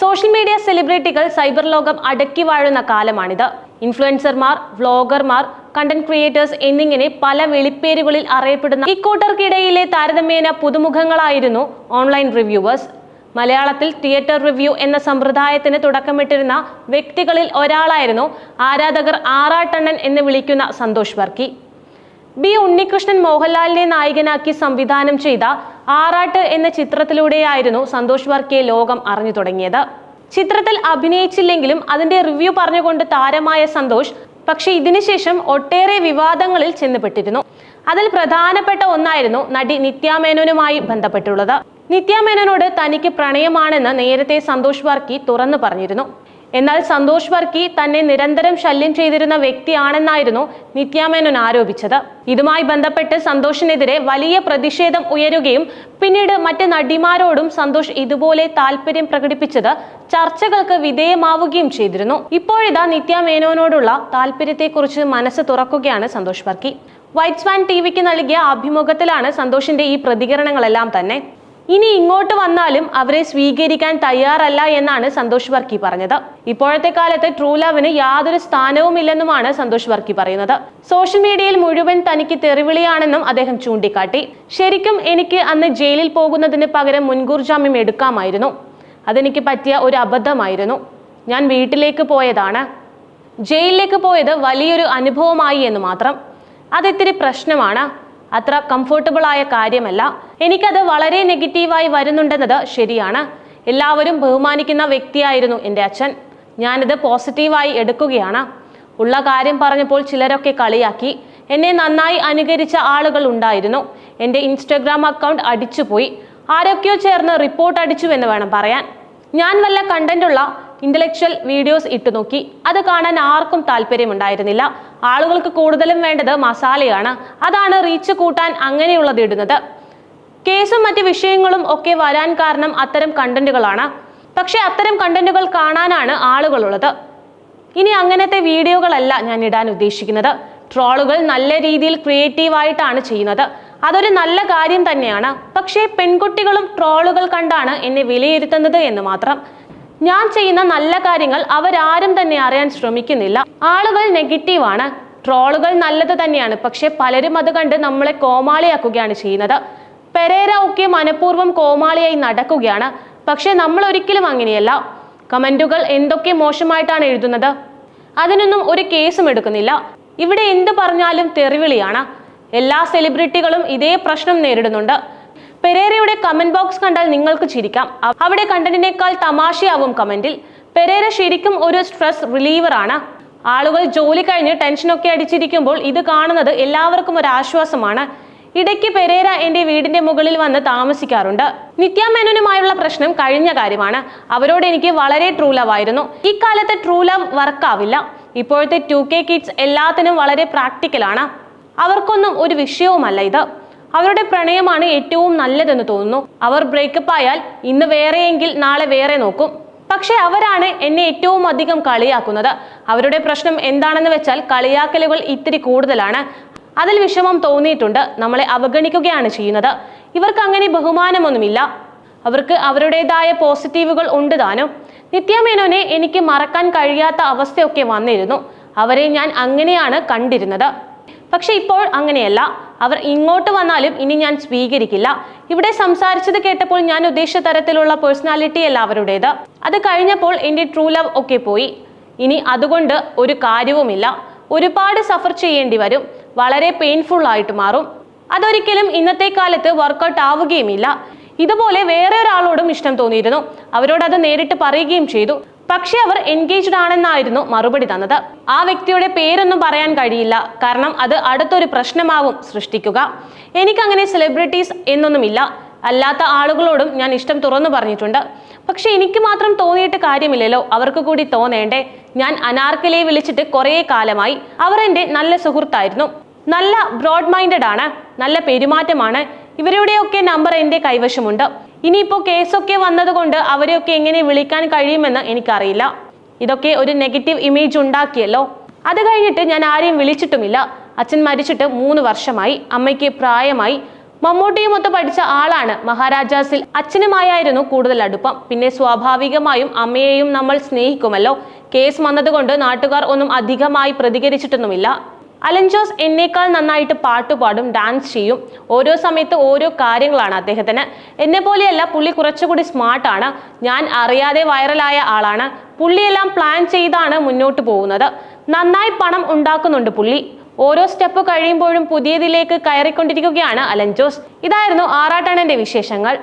Social media സെലിബ്രിറ്റികൾ cyber ലോകം അടക്കി വാഴുന്ന കാലമാണിത്. ഇൻഫ്ലുവൻസർമാർ വ്ലോഗർമാർ കണ്ടന്റ് ക്രിയേറ്റേഴ്സ് എന്നിങ്ങനെ പല വെളിപ്പേരുകളിൽ അറിയപ്പെടുന്ന ഇക്കൂട്ടർക്കിടയിലെ താരതമ്യേന പുതുമുഖങ്ങളായിരുന്നു ഓൺലൈൻ റിവ്യൂവേഴ്സ്. മലയാളത്തിൽ തിയേറ്റർ റിവ്യൂ എന്ന സമ്പ്രദായത്തിന് തുടക്കമിട്ടിരുന്ന വ്യക്തികളിൽ ഒരാളായിരുന്നു ആരാധകർ ആറാട്ടണ്ണൻ എന്ന് വിളിക്കുന്ന സന്തോഷ് വർക്കി. ബി ഉണ്ണികൃഷ്ണൻ മോഹൻലാലിനെ നായകനാക്കി സംവിധാനം ചെയ്ത ആറാട്ട് എന്ന ചിത്രത്തിലൂടെയായിരുന്നു സന്തോഷ് വർക്കിയെ ലോകം അറിഞ്ഞു തുടങ്ങിയത്. ചിത്രത്തിൽ അഭിനയിച്ചില്ലെങ്കിലും അതിന്റെ റിവ്യൂ പറഞ്ഞുകൊണ്ട് താരമായ സന്തോഷ് പക്ഷേ ഇതിനുശേഷം ഒട്ടേറെ വിവാദങ്ങളിൽ ചെന്നപ്പെട്ടിരുന്നു അതിൽ പ്രധാനപ്പെട്ട ഒന്നായിരുന്നു നടി നിത്യാമേനോനുമായി ബന്ധപ്പെട്ടുള്ളത്. നിത്യാമേനോനോട് തനിക്ക് പ്രണയമാണെന്ന് നേരത്തെ സന്തോഷ് വർക്കി തുറന്നു പറഞ്ഞിരുന്നു. എന്നാൽ സന്തോഷ് വർക്കി തന്നെ നിരന്തരം ശല്യം ചെയ്തിരുന്ന വ്യക്തിയാണെന്നായിരുന്നു നിത്യാമേനോൻ ആരോപിച്ചത്. ഇതുമായി ബന്ധപ്പെട്ട് സന്തോഷിനെതിരെ വലിയ പ്രതിഷേധം ഉയരുകയും പിന്നീട് മറ്റ് നടിമാരോടും സന്തോഷ് ഇതുപോലെ താല്പര്യം പ്രകടിപ്പിച്ചത് ചർച്ചകൾക്ക് വിധേയമാവുകയും ചെയ്തിരുന്നു. ഇപ്പോഴിതാ നിത്യാമേനോനോടുള്ള താല്പര്യത്തെക്കുറിച്ച് മനസ്സ് തുറക്കുകയാണ് സന്തോഷ് വർക്കി. വൈറ്റ്സ്വാൻ ടി വിക്ക് നൽകിയ അഭിമുഖത്തിലാണ് സന്തോഷിന്റെ ഈ പ്രതികരണങ്ങളെല്ലാം തന്നെ. ഇനി ഇങ്ങോട്ട് വന്നാലും അവരെ സ്വീകരിക്കാൻ തയ്യാറല്ല എന്നാണ് സന്തോഷ് വർക്കി പറഞ്ഞത്. ഇപ്പോഴത്തെ കാലത്ത് ട്രൂ ലവിന് യാതൊരു സ്ഥാനവും ഇല്ലെന്നുമാണ് സന്തോഷ് വർക്കി പറയുന്നത്. സോഷ്യൽ മീഡിയയിൽ മുഴുവൻ തനിക്ക് തെറിവിളിയാണെന്നും അദ്ദേഹം ചൂണ്ടിക്കാട്ടി. ശരിക്കും എനിക്ക് അന്ന് ജയിലിൽ പോകുന്നതിന് പകരം മുൻകൂർ ജാമ്യം എടുക്കാമായിരുന്നു. അതെനിക്ക് പറ്റിയ ഒരു അബദ്ധമായിരുന്നു. ഞാൻ വീട്ടിലേക്ക് പോയതാണ്. ജയിലിലേക്ക് പോയത് വലിയൊരു അനുഭവമായി എന്ന് മാത്രം. അതിത്തിരി പ്രശ്നമാണ്. അത്ര കംഫർട്ടബിൾ ആയ കാര്യമല്ല. എനിക്കത് വളരെ നെഗറ്റീവായി വരുന്നുണ്ടെന്നത് ശരിയാണ്. എല്ലാവരും ബഹുമാനിക്കുന്ന വ്യക്തിയായിരുന്നു എന്റെ അച്ഛൻ. ഞാനിത് പോസിറ്റീവായി എടുക്കുകയാണ്. ഉള്ള കാര്യം പറഞ്ഞപ്പോൾ ചിലരൊക്കെ കളിയാക്കി. എന്നെ നന്നായി അനുകരിച്ച ആളുകൾ ഉണ്ടായിരുന്നു. എന്റെ ഇൻസ്റ്റഗ്രാം അക്കൗണ്ട് അടിച്ചുപോയി. ആരൊക്കെയോ ചേർന്ന് റിപ്പോർട്ട് അടിച്ചു എന്ന് വേണം പറയാൻ. ഞാൻ വല്ല കണ്ടന്റുള്ള ഇന്റലക്ച്വൽ വീഡിയോസ് ഇട്ടു നോക്കി. അത് കാണാൻ ആർക്കും താല്പര്യമുണ്ടായിരുന്നില്ല. ആളുകൾക്ക് കൂടുതലും വേണ്ടത് മസാലയാണ്. അതാണ് റീച്ച് കൂട്ടാൻ അങ്ങനെയുള്ളത് ഇടുന്നത്. കേസും മറ്റ് വിഷയങ്ങളും ഒക്കെ വരാൻ കാരണം അത്തരം കണ്ടന്റുകളാണ്. പക്ഷേ അത്തരം കണ്ടന്റുകൾ കാണാനാണ് ആളുകളുള്ളത്. ഇനി അങ്ങനത്തെ വീഡിയോകളല്ല ഞാൻ ഇടാൻ ഉദ്ദേശിക്കുന്നത്. ട്രോളുകൾ നല്ല രീതിയിൽ ക്രിയേറ്റീവായിട്ടാണ് ചെയ്യുന്നത്. അതൊരു നല്ല കാര്യം തന്നെയാണ്. പക്ഷേ പെൺകുട്ടികളും ട്രോളുകൾ കണ്ടാണ് എന്നെ വിലയിരുത്തുന്നത് എന്ന് മാത്രം. ഞാൻ ചെയ്യുന്ന നല്ല കാര്യങ്ങൾ അവരാരും തന്നെ അറിയാൻ ശ്രമിക്കുന്നില്ല. ആളുകൾ നെഗറ്റീവാണ് ട്രോളുകൾ നല്ലത് തന്നെയാണ്. പക്ഷെ പലരും അത് കണ്ട് നമ്മളെ കോമാളിയാക്കുകയാണ് ചെയ്യുന്നത്. പെരേര ഒക്കെ മനഃപൂർവം കോമാളിയായി നടക്കുകയാണ്. പക്ഷെ നമ്മൾ ഒരിക്കലും അങ്ങനെയല്ല. കമന്റുകൾ എന്തൊക്കെ മോശമായിട്ടാണ് എഴുതുന്നത്? അതിനൊന്നും ഒരു കേസും എടുക്കുന്നില്ല. ഇവിടെ എന്ത് പറഞ്ഞാലും തെറിവിളിയാണ്. എല്ലാ സെലിബ്രിറ്റികളും ഇതേ പ്രശ്നം നേരിടുന്നുണ്ട്. പെരേരയുടെ കമന്റ് ബോക്സ് കണ്ടാൽ നിങ്ങൾക്ക് ചിരിക്കാം. അവിടെ കണ്ടന്റിനേക്കാൾ തമാശയാവും കമന്റിൽ. പെരേര ശരിക്കും ഒരു സ്ട്രെസ് റിലീവർ ആണ്. ആളുകൾ ജോലി കഴിഞ്ഞ് ടെൻഷനൊക്കെ അടിച്ചിരിക്കുമ്പോൾ ഇത് കാണുന്നത് എല്ലാവർക്കും ഒരു ആശ്വാസമാണ്. ഇടയ്ക്ക് പെരേര എന്റെ വീടിന്റെ മുകളിൽ വന്ന് താമസിക്കാറുണ്ട്. നിത്യ മേനോനുമായുള്ള പ്രശ്നം കഴിഞ്ഞ കാര്യമാണ്. അവരോട് എനിക്ക് വളരെ ട്രൂ ലവ് ആയിരുന്നു. ഇക്കാലത്ത് ട്രൂ ലവ് വർക്കാവില്ല ഇപ്പോഴത്തെ ടു കെ കിഡ്സ് എല്ലാത്തിനും വളരെ പ്രാക്ടിക്കലാണ് അവർക്കൊന്നും ഒരു വിഷയവുമല്ല ഇത്. അവരുടെ പ്രണയമാണ് ഏറ്റവും നല്ലതെന്ന് തോന്നുന്നു. അവർ ബ്രേക്കപ്പ് ആയാൽ ഇന്ന് വേറെയെങ്കിൽ നാളെ വേറെ നോക്കും. പക്ഷെ അവരാണ് എന്നെ ഏറ്റവും അധികം കളിയാക്കുന്നത്. അവരുടെ പ്രശ്നം എന്താണെന്ന് വെച്ചാൽ കളിയാക്കലുകൾ ഇത്തിരി കൂടുതലാണ്. അതിൽ വിഷമം തോന്നിയിട്ടുണ്ട്. നമ്മളെ അവഗണിക്കുകയാണ് ചെയ്യുന്നത്. ഇവർക്ക് അങ്ങനെ ബഹുമാനമൊന്നുമില്ല. അവർക്ക് അവരുടേതായ പോസിറ്റീവുകൾ ഉണ്ട് താനും. നിത്യമേനോനെ എനിക്ക് മറക്കാൻ കഴിയാത്ത അവസ്ഥയൊക്കെ വന്നിരുന്നു. അവരെ ഞാൻ അങ്ങനെയാണ് കണ്ടിരുന്നത്. പക്ഷെ ഇപ്പോൾ അങ്ങനെയല്ല. അവർ ഇങ്ങോട്ട് വന്നാലും ഇനി ഞാൻ സ്വീകരിക്കില്ല. ഇവിടെ സംസാരിച്ചത് കേട്ടപ്പോൾ ഞാൻ ഉദ്ദേശിച്ച തരത്തിലുള്ള പേഴ്സണാലിറ്റി അല്ല അവരുടേത്. അത് കഴിഞ്ഞപ്പോൾ എന്റെ ട്രൂ ലവ് ഒക്കെ പോയി. ഇനി അതുകൊണ്ട് ഒരു കാര്യവുമില്ല. ഒരുപാട് സഫർ ചെയ്യേണ്ടി വരും. വളരെ പെയിൻഫുൾ ആയിട്ട് മാറും. അതൊരിക്കലും ഇന്നത്തെ കാലത്ത് വർക്കൗട്ട് ആവുകയുമില്ല. ഇതുപോലെ വേറെ ഒരാളോടും ഇഷ്ടം തോന്നിയിരുന്നു. അവരോട് അത് നേരിട്ട് പറയുകയും ചെയ്തു. പക്ഷെ അവർ എൻഗേജ്ഡ് ആണെന്നായിരുന്നു മറുപടി തന്നത്. ആ വ്യക്തിയുടെ പേരൊന്നും പറയാൻ കഴിയില്ല. കാരണം അത് അടുത്തൊരു പ്രശ്നമാവും സൃഷ്ടിക്കുക. എനിക്കങ്ങനെ സെലിബ്രിറ്റീസ് എന്നൊന്നുമില്ല. അല്ലാത്ത ആളുകളോടും ഞാൻ ഇഷ്ടം തുറന്നു പറഞ്ഞിട്ടുണ്ട്. പക്ഷെ എനിക്ക് മാത്രം തോന്നിയിട്ട് കാര്യമില്ലല്ലോ. അവർക്ക് കൂടി തോന്നേണ്ടേ. ഞാൻ അനാർക്കലിയെ വിളിച്ചിട്ട് കുറേ കാലമായി അവർ എന്റെ നല്ല സുഹൃത്തായിരുന്നു. നല്ല ബ്രോഡ് മൈൻഡഡ് ആണ്. നല്ല പെരുമാറ്റമാണ്. ഇവരുടെയൊക്കെ നമ്പർ എന്റെ കൈവശമുണ്ട്. ഇനിയിപ്പോൾ കേസൊക്കെ വന്നതുകൊണ്ട് അവരെയൊക്കെ എങ്ങനെ വിളിക്കാൻ കഴിയുമെന്ന് എനിക്കറിയില്ല. ഇതൊക്കെ ഒരു നെഗറ്റീവ് ഇമേജ് ഉണ്ടാക്കിയല്ലോ. അത് കഴിഞ്ഞിട്ട് ഞാൻ ആരെയും വിളിച്ചിട്ടുമില്ല. അച്ഛൻ മരിച്ചിട്ട് മൂന്ന് വർഷമായി. അമ്മയ്ക്ക് പ്രായമായി. മമ്മൂട്ടിയുമൊത്ത് പഠിച്ച ആളാണ് മഹാരാജാസിൽ. അച്ഛനുമായായിരുന്നു കൂടുതൽ അടുപ്പം. പിന്നെ സ്വാഭാവികമായും അമ്മയെയും നമ്മൾ സ്നേഹിക്കുമല്ലോ. കേസ് വന്നതുകൊണ്ട് നാട്ടുകാർ ഒന്നും അധികമായി പ്രതികരിച്ചിട്ടൊന്നുമില്ല. അലൻ ജോസ് എന്നേക്കാൾ നന്നായിട്ട് പാട്ടുപാടും ഡാൻസ് ചെയ്യും. ഓരോ സമയത്ത് ഓരോ കാര്യങ്ങളാണ് അദ്ദേഹത്തിന്. എന്നെ പോലെയല്ല പുള്ളി കുറച്ചുകൂടി സ്മാർട്ടാണ് ഞാൻ അറിയാതെ വൈറലായ ആളാണ്. പുള്ളിയെല്ലാം പ്ലാൻ ചെയ്താണ് മുന്നോട്ട് പോകുന്നത്. നന്നായി പണം ഉണ്ടാക്കുന്നുണ്ട് പുള്ളി. ഓരോ സ്റ്റെപ്പ് കഴിയുമ്പോഴും പുതിയതിലേക്ക് കയറിക്കൊണ്ടിരിക്കുകയാണ് അലൻ ജോസ്. ഇതായിരുന്നു ആറാട്ടണന്റെ വിശേഷങ്ങൾ.